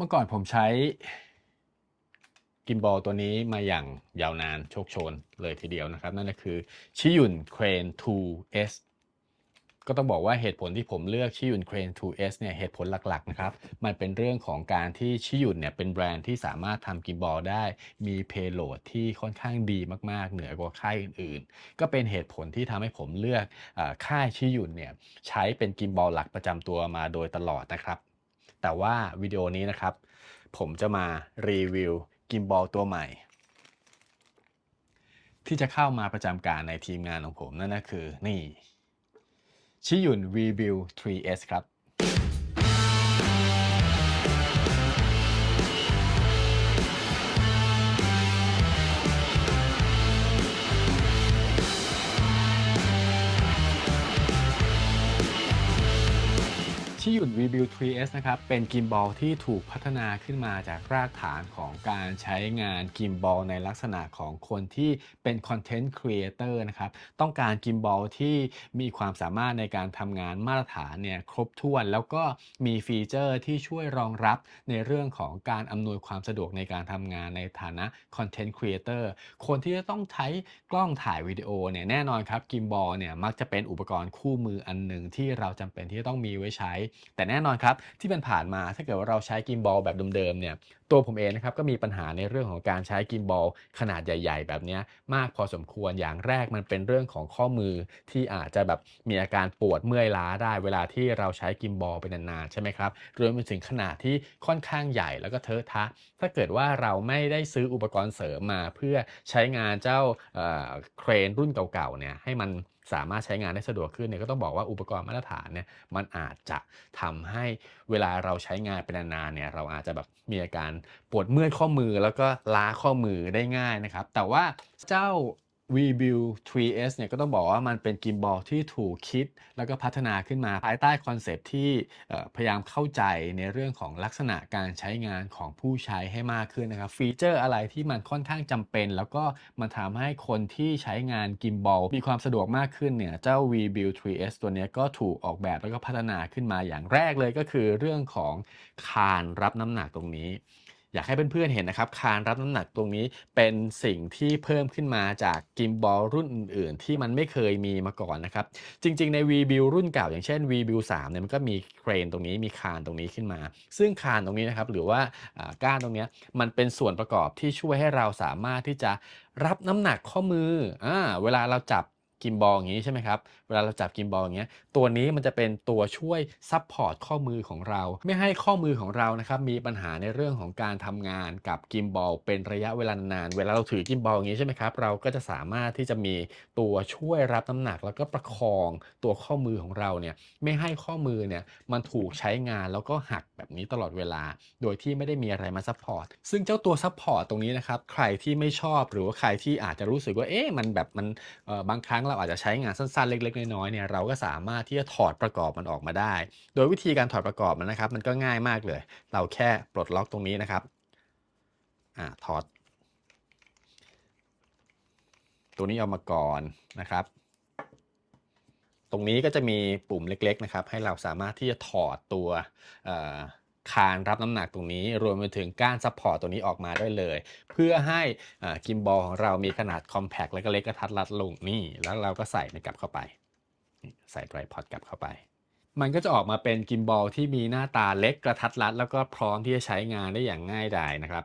เมื่อก่อนผมใช้กิมบอลตัวนี้มาอย่างยาวนานโชคโชนเลยทีเดียวนะครับ นั่นก็คือชิยุนเครน 2S ก็ต้องบอกว่าเหตุผลที่ผมเลือกชิยุนเครน 2S เนี่ยเหตุผลหลักๆนะครับ มันเป็นเรื่องของการที่ชิยุนเนี่ยเป็นแบรนด์ที่สามารถทำกิมบอลได้มีเพโลดที่ค่อนข้างดีมากๆ เหนือกว่าค่ายอื่นๆ ก็เป็นเหตุผลที่ทำให้ผมเลือกอค่ายชิยุนเนี่ยใช้เป็นกิมบอลหลักประจำตัวมาโดยตลอดนะครับ แต่ว่าวิดีโอนี้นะครับ ผมจะมารีวิวกิมบอลตัวใหม่ ที่จะเข้ามาประจำการในทีมงานของผมนั่นก็คือนี่ชิยุน v b u i l d 3S ครับ ชิยุน Rebuild 3S นะครับ เป็นกิมบอลที่ถูกพัฒนาขึ้นมาจากรากฐานของการใช้งานกิมบอลในลักษณะของคนที่เป็นคอนเทนต์ครีเอเตอร์นะครับ ต้องการกิมบอลที่มีความสามารถในการทำงานมาตรฐานเนี่ยครบถ้วน แล้วก็มีฟีเจอร์ที่ช่วยรองรับในเรื่องของการอำนวยความสะดวกในการทำงานในฐานะคอนเทนต์ครีเอเตอร์คนที่จะต้องใช้กล้องถ่ายวิดีโอเนี่ยแน่นอนครับกิมบอลเนี่ยมักจะเป็นอุปกรณ์คู่มืออันหนึ่งที่เราจำเป็นที่จะต้องมีไว้ใช้แต่แน่นอนครับที่เป็นผ่านมาถ้าเกิดว่าเราใช้กิมบอลแบบเดิมๆเนี่ยตัวผมเองนะครับก็มีปัญหาในเรื่องของการใช้กิมบอลขนาดใหญ่ ๆ แบบนี้มากพอสมควรอย่างแรกมันเป็นเรื่องของข้อมือที่อาจจะแบบมีอาการปวดเมื่อยล้าได้เวลาที่เราใช้กิมบอลไปนานๆใช่ไหมครับรวมไปถึงขนาดที่ค่อนข้างใหญ่แล้วก็เทอะทะ ถ้าเกิดว่าเราไม่ได้ซื้ออุปกรณ์เสริมมา เพื่อใช้งานเจ้าเเครนรุ่นเก่าๆเนี่ยให้มัน สามารถใช้งานได้สะดวกขึ้นเนี่ยก็ต้องบอกว่าอุปกรณ์มาตรฐานเนี่ยมันอาจจะทำให้เวลาเราใช้งานเป็นนานๆเนี่ยเราอาจจะแบบมีอาการปวดเมื่อยข้อมือแล้วก็ล้าข้อมือได้ง่ายนะครับ แต่ว่าเจ้า Rebuild 3S เนี่ยก็ต้องบอกว่ามันเป็นกิมบอลที่ถูกคิด แล้วก็พัฒนาขึ้นมาภายใต้คอนเซปที่พยายามเข้าใจในเรื่องของลักษณะการใช้งานของผู้ใช้ให้มากขึ้นนะครับ ฟีเจอร์อะไรที่มันค่อนข้างจำเป็น แล้วก็มันทำให้คนที่ใช้งานกิมบอลมีความสะดวกมากขึ้นเนี่ยเจ้า Rebuild 3S ตัวนี้ก็ถูกออกแบบแล้วก็พัฒนาขึ้นมาอย่างแรกเลยก็คือเรื่องของคานรับน้ำหนักตรงนี้ อยากให้เพื่อนๆเห็นนะครับคานรับน้ำหนักตรงนี้เป็นสิ่งที่เพิ่มขึ้นมาจากกิมบอลรุ่นอื่นๆ ที่มันไม่เคยมีมาก่อนนะครับ จริงๆใน v b u i l รุ่นเก่าอย่างเช่น v b u i l 3เนี่ยมันก็มีเครนตรงนี้มีคานตรงนี้ขึ้นมา ซึ่งคานตรงนี้นะครับหรือว่าก้านตรงนี้มันเป็นส่วนประกอบที่ช่วยให้เราสามารถที่จะรับน้ำหนักข้อมืออ่าเวลาเราจับ กิมบอลอย่างนี้ใช่ไหมครับ เวลาเราจับกิมบอลอย่างเงี้ย ตัวนี้มันจะเป็นตัวช่วยซับพอร์ตข้อมือของเรา ไม่ให้ข้อมือของเรานะครับมีปัญหาในเรื่องของการทำงานกับกิมบอลเป็นระยะเวลานาน เวลาเราถือกิมบอลอย่างนี้ใช่ไหมครับ เราก็จะสามารถที่จะมีตัวช่วยรับน้ำหนัก แล้วก็ประคองตัวข้อมือของเราเนี่ยไม่ให้ข้อมือเนี่ยมันถูกใช้งานแล้วก็หักแบบนี้ตลอดเวลา โดยที่ไม่ได้มีอะไรมาซัพพอร์ต ซึ่งเจ้าตัวซัพพอร์ตตรงนี้นะครับ ใครที่ไม่ชอบหรือว่าใครที่อาจจะรู้สึกว่า เอ๊ะ มันแบบมันบางครั้งเราอาจจะใช้งานสั้นๆ เล็ก ๆ น้อยๆเนี่ยเราก็สามารถที่จะถอดประกอบมันออกมาได้ โดยวิธีการถอดประกอบมันนะครับ มันก็ง่ายมากเลย เราแค่ปลดล็อกตรงนี้นะครับอ่าถอด ตัวนี้ออกมาก่อนนะครับ ตรงนี้ก็จะมีปุ่มเล็ก ๆ นะครับ ให้เราสามารถที่จะถอดตัว คานรับน้ำหนักตรงนี้ รวมไปถึงก้านซัพพอร์ตตัวนี้ออกมาได้เลย เพื่อให้กิมบอลของเรามีขนาดคอมแพคและก็เล็กกระทัดรัดลงนี่ แล้วเราก็ใส่มันกลับเข้าไปใส่ไตรพอดกลับเข้าไปมันก็จะออกมาเป็นกิมบอลที่มีหน้าตาเล็กกระทัดรัด แล้วก็พร้อมที่จะใช้งานได้อย่างง่ายดายนะครับ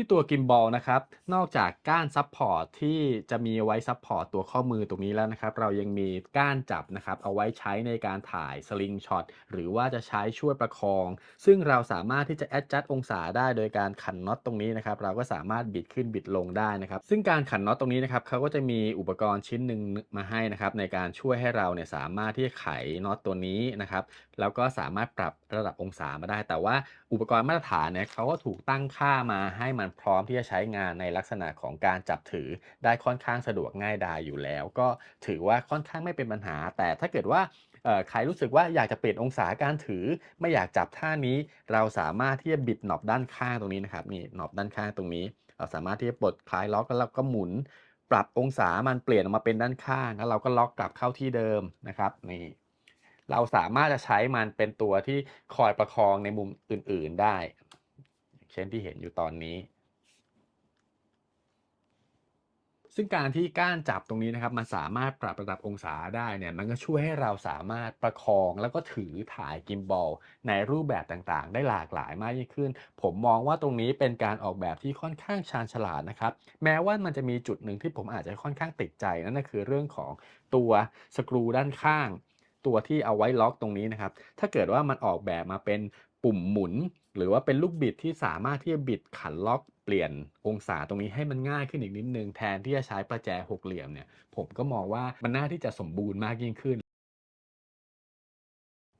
ที่ตัวกิมบอลนะครับ นอกจากก้านซับพอร์ตที่จะมีไว้ซับพอร์ตตัวข้อมือตรงนี้แล้วนะครับ เรายังมีก้านจับนะครับ เอาไว้ใช้ในการถ่ายสลิงช็อตหรือว่าจะใช้ช่วยประคอง ซึ่งเราสามารถที่จะแอดจัดองศาได้โดยการขันน็อตตรงนี้นะครับ เราก็สามารถบิดขึ้นบิดลงได้นะครับ ซึ่งการขันน็อตตรงนี้นะครับเขาก็จะมีอุปกรณ์ชิ้นหนึ่งมาให้นะครับ ในการช่วยให้เราเนี่ยสามารถที่จะไขน็อตตัวนี้นะครับ แล้วก็สามารถปรับระดับองศามาได้ แต่ว่าอุปกรณ์มาตรฐานเนี่ยเขาก็ถูกตั้งค่ามาให้มันพร้อมที่จะใช้งานในลักษณะของการจับถือได้ค่อนข้างสะดวกง่ายดายอยู่แล้ว ก็ถือว่าค่อนข้างไม่เป็นปัญหา แต่ถ้าเกิดว่าใครรู้สึกว่าอยากจะเปลี่ยนองศาการถือ ไม่อยากจับท่านี้ เราสามารถที่จะบิดหนอบด้านข้างตรงนี้นะครับนี่หนอบด้านข้างตรงนี้ เราสามารถที่จะปลดคลายล็อกแล้วเราก็หมุน ปรับองศามันเปลี่ยนออกมาเป็นด้านข้างแล้วเราก็ล็อกกลับเข้าที่เดิมนะครับนี่ เราสามารถจะใช้มันเป็นตัวที่คอยประคองในมุมอื่นๆได้ เช่นที่เห็นอยู่ตอนนี้ ซึ่งการที่ก้านจับตรงนี้นะครับ มันสามารถปรับระดับองศาได้เนี่ย มันก็ช่วยให้เราสามารถประคองแล้วก็ถือถ่ายกิมบอลในรูปแบบต่างๆ ได้หลากหลายมากยิ่งขึ้น ผมมองว่าตรงนี้เป็นการออกแบบที่ค่อนข้างชาญฉลาดนะครับ แม้ว่ามันจะมีจุดหนึ่งที่ผมอาจจะค่อนข้างติดใจนั่นก็คือเรื่องของตัวสกรูด้านข้าง ตัวที่เอาไว้ล็อกตรงนี้นะครับ ถ้าเกิดว่ามันออกแบบมาเป็นปุ่มหมุน หรือว่าเป็นลูกบิดที่สามารถที่จะบิดขันล็อกเปลี่ยนองศาตรงนี้ให้มันง่ายขึ้นอีกนิดนึงแทนที่จะใช้ประแจหกเหลี่ยมเนี่ย ผมก็มองว่ามันน่าที่จะสมบูรณ์มากยิ่งขึ้น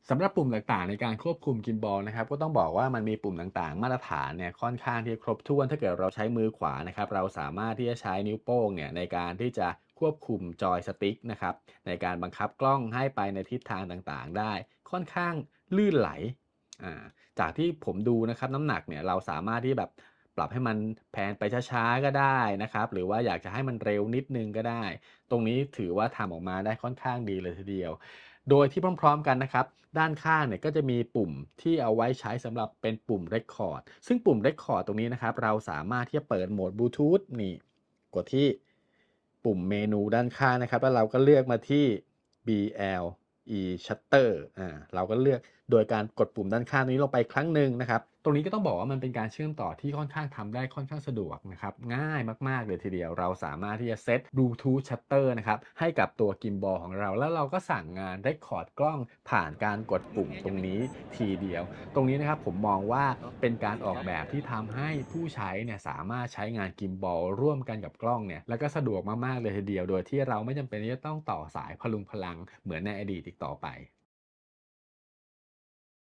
สำหรับปุ่มต่างๆ ในการควบคุมกิมบอลนะครับก็ต้องบอกว่ามันมีปุ่มต่างๆ มาตรฐานเนี่ยค่อนข้างที่ครบถ้วน ถ้าเกิดเราใช้มือขวานะครับเราสามารถที่จะใช้นิ้วโป้งเนี่ยในการที่จะ ควบคุมจอยสติ๊กนะครับในการบังคับกล้องให้ไปในทิศทางต่างๆ ได้ค่อนข้างลื่นไหลาจากที่ผมดูนะครับน้ำหนักเนี่ยเราสามารถที่แบบปรับให้มันแพนไปช้าๆก็ได้นะครับ หรือว่าอยากจะให้มันเร็วนิดนึงก็ได้ ตรงนี้ถือว่าทำออกมาได้ค่อนข้างดีเลยทีเดียว โดยที่พร้อมๆกันนะครับ ด้านข้างเนี่ยก็จะมีปุ่มที่เอาไว้ใช้สำหรับเป็นปุ่ม Record ซึ่งปุ่ม Record ตรงนี้นะครับ เราสามารถที่จะเปิดโหมดบลูทูธนี่กดที่ ปุ่มเมนูด้านข้างนะครับ แล้วเราก็เลือกมาที่ BLE Shutter อ่าเราก็เลือก โดยการกดปุ่มด้านข้างนี้ลงไปครั้งหนึ่งนะครับ ตรงนี้ก็ต้องบอกว่ามันเป็นการเชื่อมต่อที่ค่อนข้างทำได้ค่อนข้างสะดวกนะครับ ง่ายมาก ๆ เลยทีเดียว เราสามารถที่จะเซต Bluetooth Shutter นะครับ ให้กับตัวกิมบอลของเรา แล้วเราก็สั่งงานได้คอร์ดกล้องผ่านการกดปุ่มตรงนี้ทีเดียว ตรงนี้นะครับผมมองว่าเป็นการออกแบบที่ทำให้ผู้ใช้เนี่ยสามารถใช้งานกิมบอลร่วมกันกับกล้องเนี่ย แล้วก็สะดวกมาก ๆ เลยทีเดียว โดยที่เราไม่จำเป็นที่จะต้องต่อสายพลุงพลังเหมือนในอดีตอีกต่อไป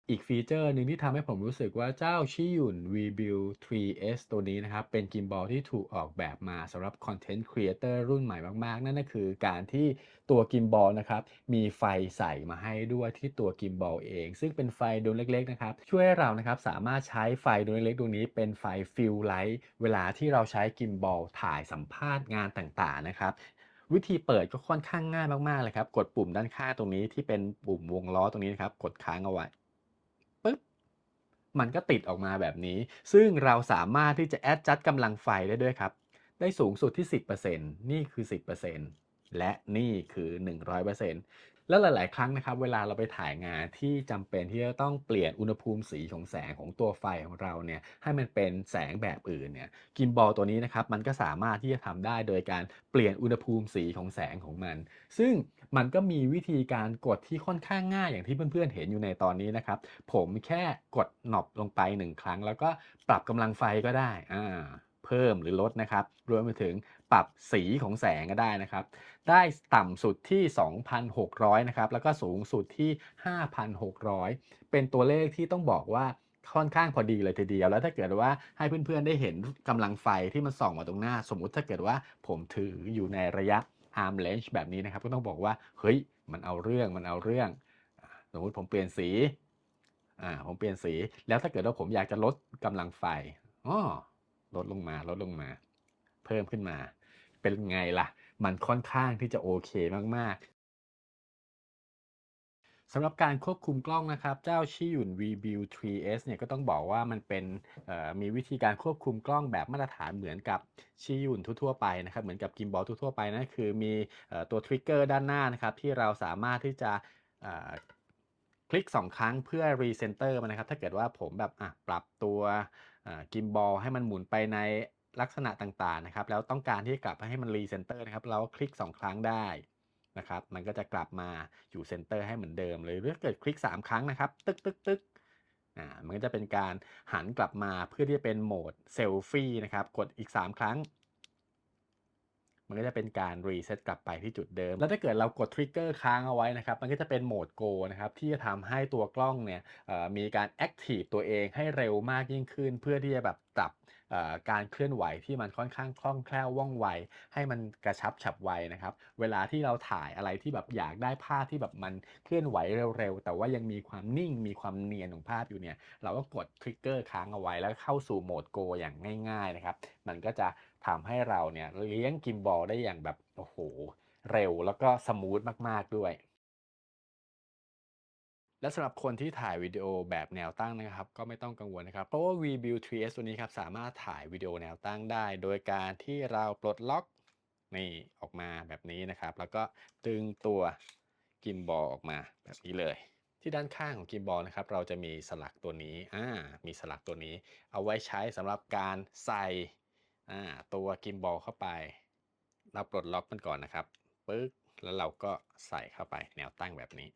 อีกฟีเจอร์หนึ่งที่ทำให้ผมรู้สึกว่าเจ้าชิยุน V-Build 3S ตัวนี้นะครับ เป็นกิมบอลที่ถูกออกแบบมาสำหรับคอนเทนต์ครีเอเตอร์รุ่นใหม่มากๆ นั่นก็คือการที่ตัวกิมบอลนะครับ มีไฟใส่มาให้ด้วยที่ตัวกิมบอลเอง ซึ่งเป็นไฟดวงเล็กๆนะครับ ช่วยให้เรานะครับสามารถใช้ไฟดวงเล็กๆดวงนี้เป็นไฟฟิลไลท์เวลาที่เราใช้กิมบอลถ่ายสัมภาษณ์งานต่างๆนะครับวิธีเปิดก็ค่อนข้างง่ายมากๆเลยครับ กดปุ่มด้านข้างตรงนี้ที่เป็นปุ่มวงล้อตรงนี้นะครับ กดค้างเอาไว้ มันก็ติดออกมาแบบนี้ ซึ่งเราสามารถที่จะแอดจัดกำลังไฟได้ด้วยครับ ได้สูงสุดที่ 10%นี่คือ 10%และนี่คือ 100% แล้วหลาย ๆ ครั้งนะครับ เวลาเราไปถ่ายงานที่จำเป็นที่จะต้องเปลี่ยนอุณหภูมิสีของแสงของตัวไฟของเราเนี่ยให้มันเป็นแสงแบบอื่นเนี่ยกิมบอลตัวนี้นะครับมันก็สามารถที่จะทำได้โดยการเปลี่ยนอุณหภูมิสีของแสงของมัน ซึ่งมันก็มีวิธีการกดที่ค่อนข้างง่ายอย่างที่เพื่อน ๆ เห็นอยู่ในตอนนี้นะครับ ผมแค่กดหนอบลงไป1ครั้ง แล้วก็ปรับกำลังไฟก็ได้อ่า เพิ่มหรือลดนะครับรวมไปถึงปรับสีของแสงก็ได้นะครับ ได้ต่ำสุดที่ 2,600 นะครับ แล้วก็สูงสุดที่ 5,600 เป็นตัวเลขที่ต้องบอกว่าค่อนข้างพอดีเลยทีเดียว แล้วถ้าเกิดว่าให้เพื่อนๆได้เห็นกำลังไฟที่มันส่องมาตรงหน้า สมมุติถ้าเกิดว่าผมถืออยู่ในระยะ arm range แบบนี้นะครับ ก็ต้องบอกว่า เฮ้ย มันเอาเรื่อง มันเอาเรื่อง สมมุติผมเปลี่ยนสี อ่า ผมเปลี่ยนสี แล้วถ้าเกิดว่าผมอยากจะลดกำลังไฟอ้อ ลดลงมาลดลงมา เพิ่มขึ้นมา เป็นไงล่ะ มันค่อนข้างที่จะโอเคมากๆสำหรับการควบคุมกล้องนะครับ เจ้าชิยุน VBU 3S เนี่ยก็ต้องบอกว่ามันเป็นมีวิธีการควบคุมกล้องแบบมาตรฐานเหมือนกับชิยุนทั่วๆไปนะครับ เหมือนกับกิมบอลทั่วๆไปนั่นคือมีอตัวทริกเกอร์ด้านหน้านะครับ ที่เราสามารถที่จะคลิก 2 ครั้งเพื่อรีเซนเตอร์มันนะครับ ถ้าเกิดว่าผมแบบอะปรับตัว กิมบอลให้มันหมุนไปในลักษณะต่างๆนะครับ แล้วต้องการที่จะกลับให้มันรีเซนเตอร์นะครับ เราก็คลิก 2 ครั้งได้นะครับ มันก็จะกลับมาอยู่เซนเตอร์ให้เหมือนเดิมเลยหรือถ้าเกิดคลิก 3 ครั้งนะครับ ตึกตึกตึกอ่ามันก็จะเป็นการหันกลับมาเพื่อที่จะเป็นโหมดเซลฟี่นะครับ กดอีก 3 ครั้ง มันก็จะเป็นการรีเซ็ตกลับไปที่จุดเดิม แล้วถ้าเกิดเรากดทริกเกอร์ค้างเอาไว้นะครับ มันก็จะเป็นโหมด Go นะครับ ที่จะทำให้ตัวกล้องเนี่ยมีการแอคทีฟตัวเองให้เร็วมากยิ่งขึ้น เพื่อที่จะแบบปรับการเคลื่อนไหวที่มันค่อนข้างคล่องแคล่วว่องไว ให้มันกระชับฉับไวนะครับ เวลาที่เราถ่ายอะไรที่แบบอยากได้ภาพที่แบบมันเคลื่อนไหวเร็วๆ แต่ว่ายังมีความนิ่งมีความเนียนของภาพอยู่เนี่ย เราก็กดทริกเกอร์ค้างเอาไว้แล้วเข้าสู่โหมด Go อย่างง่ายๆนะครับ มันก็จะ ทำให้เราเนี่ยเลี้ยงกิมบอลได้อย่างแบบโอ้โห เร็วแล้วก็สมูทมากๆด้วย และสำหรับคนที่ถ่ายวิดีโอแบบแนวตั้งนะครับ ก็ไม่ต้องกังวลนะครับ เพราะว่า VBuild 3S ตัวนี้ครับสามารถถ่ายวิดีโอแนวตั้งได้ โดยการที่เราปลดล็อกนี่ออกมาแบบนี้นะครับ แล้วก็ดึงตัวกิมบอลออกมาแบบนี้เลย ที่ด้านข้างของกิมบอลนะครับ เราจะมีสลักตัวนี้อ่ามีสลักตัวนี้ เอาไว้ใช้สำหรับการใส่ ตัวกิมบอลเข้าไป เราปลดล็อกมันก่อนนะครับปึ๊กแล้วเราก็ใส่เข้าไปแนวตั้งแบบนี้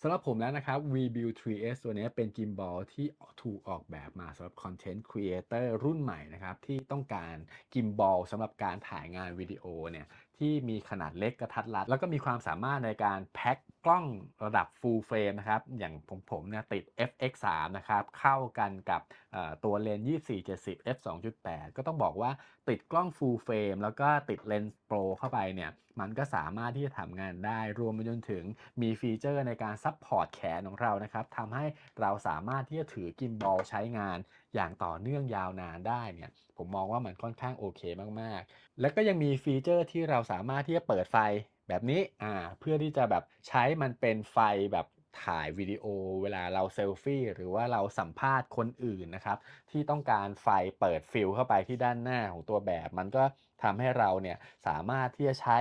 สำหรับผมแล้วนะครับ VBuild 3S ตัวนี้เป็นกิมบอลที่ถูกออกแบบมาสำหรับ Content Creator รุ่นใหม่นะครับ ที่ต้องการกิมบอลสำหรับการถ่ายงานวิดีโอเนี่ยที่มีขนาดเล็กกระทัดรัด แล้วก็มีความสามารถในการแพ็ค กล้องระดับ Full Frame นะครับ อย่างผมผมเนี่ยติด FX3 นะครับ เข้ากันกับตัวเลนส์2470 f 2.8 ก็ต้องบอกว่าติดกล้อง Full Frame แล้วก็ติดเลนส์โปรเข้าไปเนี่ย มันก็สามารถที่จะทำงานได้รวมไปจนถึงมีฟีเจอร์ในการซับพอร์ตแขนของเรานะครับทำให้เราสามารถที่จะถือกิมบอลใช้งานอย่างต่อเนื่องยาวนานได้เนี่ยผมมองว่ามันค่อนข้างโอเคมากๆ แล้วก็ยังมีฟีเจอร์ที่เราสามารถที่จะเปิดไฟแบบนี้อ่าเพื่อที่จะแบบใช้มันเป็นไฟแบบถ่ายวิดีโอเวลาเราเซลฟี่หรือว่าเราสัมภาษณ์คนอื่นนะครับ ที่ต้องการไฟเปิดฟิลเข้าไปที่ด้านหน้าของตัวแบบ มันก็ ทำให้เราเนี่ยสามารถที่จะใช้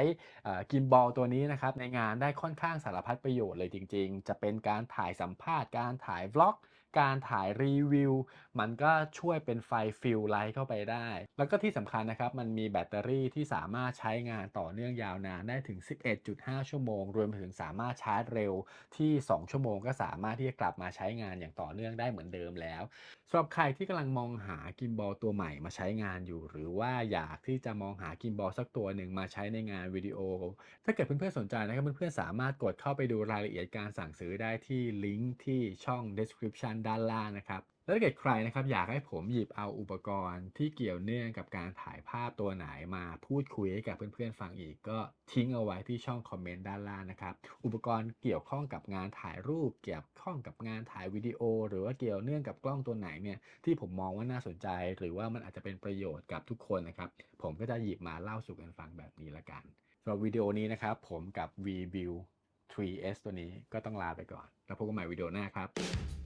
กิมบอลตัวนี้นะครับในงานได้ค่อนข้างสารพัดประโยชน์เลยจริง ๆ จะเป็นการถ่ายสัมภาษณ์ การถ่ายวล็อก การถ่ายรีวิว มันก็ช่วยเป็นไฟฟิลไลท์เข้าไปได้ แล้วก็ที่สำคัญนะครับ มันมีแบตเตอรี่ที่สามารถใช้งานต่อเนื่องยาวนานได้ถึง 11.5 ชั่วโมง รวมถึงสามารถชาร์จเร็วที่ 2 ชั่วโมงก็สามารถที่จะกลับมาใช้งานอย่างต่อเนื่องได้เหมือนเดิมแล้วำหรับใครที่กำลังมองหากิมบอลตัวใหม่มาใช้งานอยู่ หรือว่าอยากที่จะมองหากิมบอลสักตัวหนึ่งมาใช้ในงานวิดีโอ ถ้าเกิดเพื่อนๆสนใจนะครับเพื่อนๆสามารถกดเข้าไปดูรายละเอียดการสั่งซื้อได้ที่ลิงก์ที่ช่อง description ด้านล่างนะครับ แล้วถ้าเกิดใครนะครับอยากให้ผมหยิบเอาอุปกรณ์ที่เกี่ยวเนื่องกับการถ่ายภาพตัวไหนมาพูดคุยให้กับเพื่อนๆฟังอีก ก็ทิ้งเอาไว้ที่ช่องคอมเมนต์ด้านล่างนะครับ อุปกรณ์เกี่ยวข้องกับงานถ่ายรูป เกี่ยวข้องกับงานถ่ายวิดีโอ หรือว่าเกี่ยวเนื่องกับกล้องตัวไหนเนี่ยที่ผมมองว่าน่าสนใจ หรือว่ามันอาจจะเป็นประโยชน์กับทุกคนนะครับ ผมก็จะหยิบมาเล่าสู่กันฟังแบบนี้ละกันสำหรับวิดีโอนี้นะครับผมกับ v b u i l 3S ตัวนี้ก็ต้องลาไปก่อน แล้วพบกันใหม่วิดีโอหน้าครับ